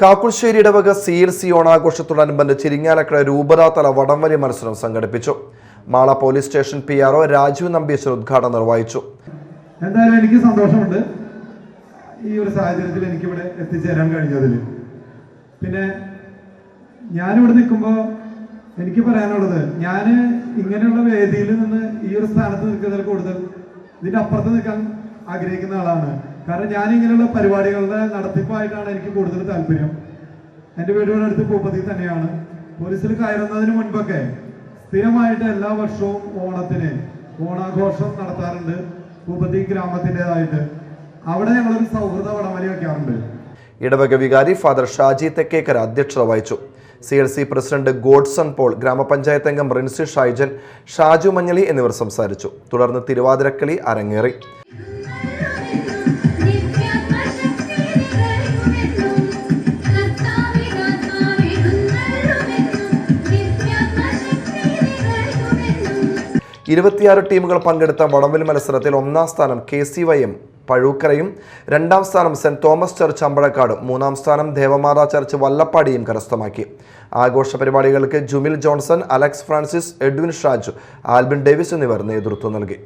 കാക്കുൾശ്ശേരി ഇടവക C L C ഓണാഘോഷത്തോടനുബന്ധിച്ച് ഇരിങ്ങാലക്കര രൂപതാതല വടംവലി മത്സരം സംഘടിപ്പിച്ചു. Mala police station P R O Rajeev Nambeeswar ഉദ്ഘാടനം നിർവഹിച്ചു. എന്തായാലും എനിക്ക് സന്തോഷമുണ്ട്. ഈ ഒരു സാഹചര്യത്തിൽ എനിക്കിവിടെ എത്തിച്ചേരാൻ കഴിഞ്ഞതിൽ പിന്നെ ഞാനിവിടെ നിൽക്കുമ്പോൾ എനിക്ക് പറയാനുള്ളത് ഞാൻ ഇങ്ങനെയുള്ള വേദിയിൽ നിന്ന് ഈ ഒരു സ്ഥാനത്ത് നിൽക്കുന്നതിൽ കൂടുതൽ ഇതിന്റെ അപ്പുറത്ത് നിൽക്കാൻ ആഗ്രഹിക്കുന്ന ആളാണ് കാരണം ഞാൻ ഇങ്ങനെയുള്ള പരിപാടികളുടെ നടത്തിപ്പായിട്ടാണ് എനിക്ക് കൂടുതൽ താല്പര്യം. എന്റെ വീടുകളുടെ അടുത്ത് ഭൂപതി തന്നെയാണ്. പോലീസിൽ കയറുന്നതിന് മുൻപൊക്കെ സ്ഥിരമായിട്ട് എല്ലാ വർഷവും ഓണത്തിന് ഓണാഘോഷം നടത്താറുണ്ട്. ഭൂപതി ഗ്രാമത്തിന്റെതായിട്ട്. അവിടെ ഞങ്ങളൊരു സൗഹൃദ വടമലി വയ്ക്കാറുണ്ട് ഇടവക വികാരി ഫാദർ ഷാജി തെക്കേക്കര അധ്യക്ഷത വഹിച്ചു. C L C president Godson Paul ഗ്രാമപഞ്ചായത്ത് അംഗം റിൻസി ഷൈജൻ ഷാജു മഞ്ഞളി എന്നിവർ സംസാരിച്ചു. തുടർന്ന് തിരുവാതിരക്കളി അരങ്ങേറി. ഇരുപത്തിയാറ് ടീമുകൾ പങ്കെടുത്ത വടംവലി മത്സരത്തിൽ ഒന്നാം സ്ഥാനം കെ സി വൈ എം പഴൂക്കരയും രണ്ടാം സ്ഥാനം സെന്റ് തോമസ് ചർച്ച് അമ്പഴക്കാടും മൂന്നാം സ്ഥാനം ദേവമാതാ ചർച്ച് വല്ലപ്പാടിയും കരസ്ഥമാക്കി. ആഘോഷ പരിപാടികൾക്ക് Jumil Johnson Alex Francis Edwin Shaju Albin Davis എന്നിവർ നേതൃത്വം നൽകി.